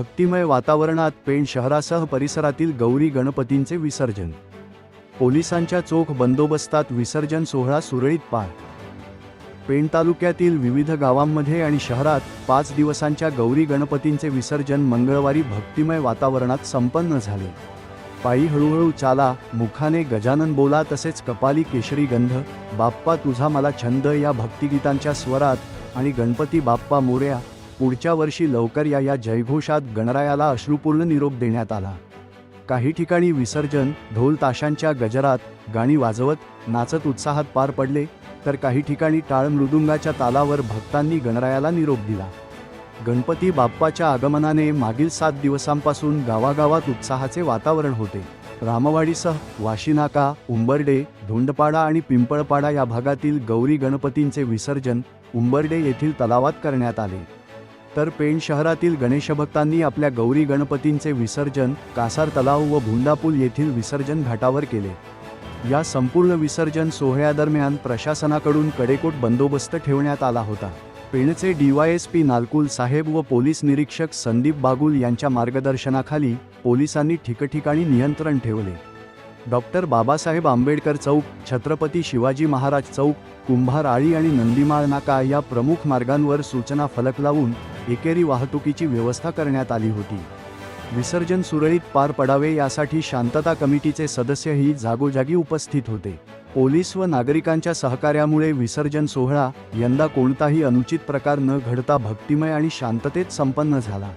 भक्तिमय वातावरणात पेण शहरासह परिसरातील गौरी गणपतींचे विसर्जन. पोलिसांच्या चोख बंदोबस्तात विसर्जन सोहळा सुरळीत पार. पेण तालुक्यातील विविध गावांमध्ये आणि शहरात पाच दिवसांच्या गौरी गणपतींचे विसर्जन मंगळवारी भक्तिमय वातावरणात संपन्न झाले. पायी हळूहळू चाला मुखाने गजानन बोला तसेच कपाली केशरी गंध बाप्पा तुझा मला छंद या भक्तिगीतांच्या स्वरात आणि गणपती बाप्पा मोर्या पुढच्या वर्षी लवकर या या जयघोषात गणरायाला अश्रुपूर्ण निरोप देण्यात आला. काही ठिकाणी विसर्जन ढोल ताशांच्या गजरात गाणी वाजवत नाचत उत्साहात पार पडले तर काही ठिकाणी टाळ मृदुंगाच्या तालावर भक्तांनी गणरायाला निरोप दिला. गणपती बाप्पाच्या आगमनाने मागील सात दिवसांपासून गावागावात उत्साहाचे वातावरण होते. रामवाडीसह वाशीनाका उंबर्डे धोंडपाडा आणि पिंपळपाडा या भागातील गौरी गणपतींचे विसर्जन उंबर्डे येथील तलावात करण्यात आले. तर पेण शहरातील गणेशभक्तांनी आपल्या गौरी गणपतींचे विसर्जन कासार तलाव व भुंडापूल येथील विसर्जन घाटावर केले. या संपूर्ण विसर्जन सोहळ्यादरम्यान प्रशासनाकडून कडेकोट बंदोबस्त ठेवण्यात आला होता. पेणचे डीवायएसपी नालकुल साहेब व पोलीस निरीक्षक संदीप बागुल यांच्या मार्गदर्शनाखाली पोलिसांनी ठिकठिकाणी नियंत्रण ठेवले. डॉक्टर बाबासाहेब आंबेडकर चौक छत्रपती शिवाजी महाराज चौक कुंभार आळी आणि नंदीमाळ नाका या प्रमुख मार्गांवर सूचना फलक लावून एकेरी वाहतुकीची व्यवस्था करण्यात आली होती. विसर्जन सुरळीत पार पडावे यासाठी शांतता कमिटीचे सदस्यही जागोजागी उपस्थित होते. पोलीस व नागरिकांच्या सहकार्यामुळे विसर्जन सोहळा यंदा कोणताही अनुचित प्रकार न घडता भक्तिमय आणि शांततेत संपन्न झाला.